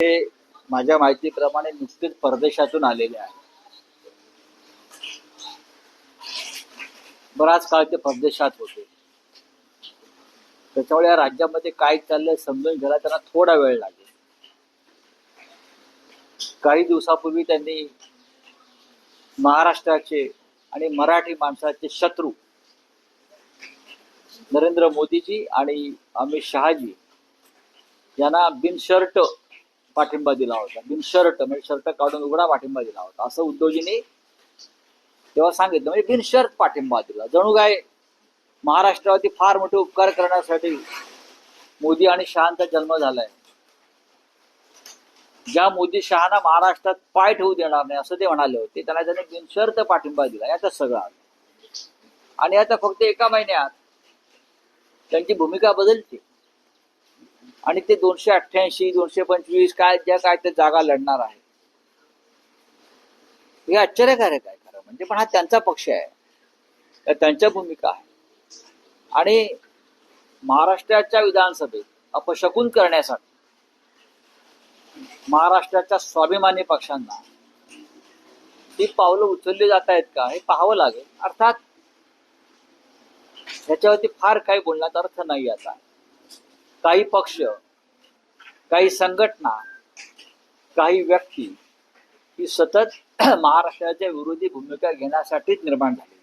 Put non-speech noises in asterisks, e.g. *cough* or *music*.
ते माझ्या माहितीप्रमाणे नुकतेच परदेशातून आलेले आहे. बराच काळ ते परदेशात होते. त्याच्यामुळे या राज्यामध्ये काय चाललंय समजून घ्यायला त्यांना थोडा वेळ लागेल. काही दिवसापूर्वी त्यांनी महाराष्ट्राचे आणि मराठी माणसाचे शत्रू नरेंद्र मोदीजी आणि अमित शहाजी यांना बिनशर्ट पाठिंबा दिला होता. बिनशर्ट म्हणजे शर्ट काढून उघडा पाठिंबा दिला होता. असं उद्धवजींनी तेव्हा सांगितलं. म्हणजे बिनशर्त पाठिंबा दिला. जणू काय महाराष्ट्रावरती फार मोठे उपकार करण्यासाठी मोदी आणि शहांचा जन्म झालाय. ज्या मोदी शहाना महाराष्ट्रात पाय ठेवू देणार नाही असं ते म्हणाले होते. त्यांना त्यांनी बिनशर्त पाठिंबा दिला. याचा सगळं आणि आता फक्त एका महिन्यात त्यांची भूमिका बदलते. आणि ते दोनशे अठ्ठ्याऐंशी दोनशे पंचवीस काय ज्या काय ते जागा लढणार आहे. हे आश्चर्यकारक आहे खरं. म्हणजे पण हा त्यांचा पक्ष आहे. त्यांच्या भूमिका आहे. आणि महाराष्ट्राच्या विधानसभेत अपशकून करण्यासाठी महाराष्ट्राच्या स्वाभिमानी पक्षांना ती पावलं उचलली जात आहेत का हे पाहावं लागेल. अर्थात ह्याच्यावरती फार काही बोलण्याचा अर्थ नाही आता. काही पक्ष काही संघटना काही व्यक्ती ही सतत *clears throat* महाराष्ट्राच्या विरोधी भूमिका घेण्यासाठीच निर्माण झाली